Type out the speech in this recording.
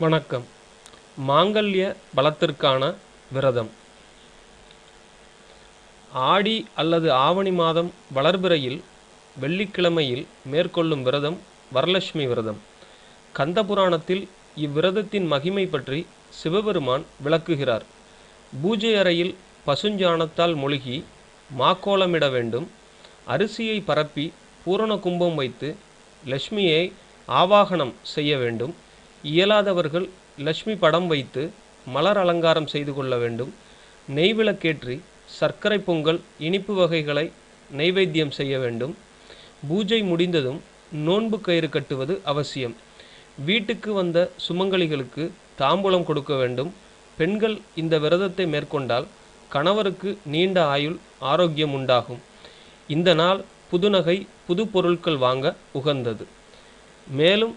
வணக்கம். மாங்கல்ய பலத்திற்கான விரதம். ஆடி அல்லது ஆவணி மாதம் வளர்பிறையில் வெள்ளிக்கிழமையில் மேற்கொள்ளும் விரதம் வரலட்சுமி விரதம். கந்தபுராணத்தில் இவ்விரதத்தின் மகிமை பற்றி சிவபெருமான் விளக்குகிறார். பூஜை அறையில் பசுஞ்சாணத்தால் மொழுகி மாக்கோலமிட வேண்டும். அரிசியை பரப்பி பூரண கும்பம் வைத்து லட்சுமியை ஆவாகனம் செய்ய வேண்டும். இயலாதவர்கள் லட்சுமி படம் வைத்து மலர் அலங்காரம் செய்து கொள்ள வேண்டும். நெய் விளக்கேற்றி சர்க்கரை பொங்கல் இனிப்பு வகைகளை நைவேத்தியம் செய்ய வேண்டும். பூஜை முடிந்ததும் நோன்பு கயிறு கட்டுவது அவசியம். வீட்டுக்கு வந்த சுமங்கலிகளுக்கு தாம்பூலம் கொடுக்க வேண்டும். பெண்கள் இந்த விரதத்தை மேற்கொண்டால் கணவருக்கு நீண்ட ஆயுள் ஆரோக்கியம் உண்டாகும். இந்த நாள் புதுநகை புது பொருட்கள் வாங்க உகந்தது. மேலும்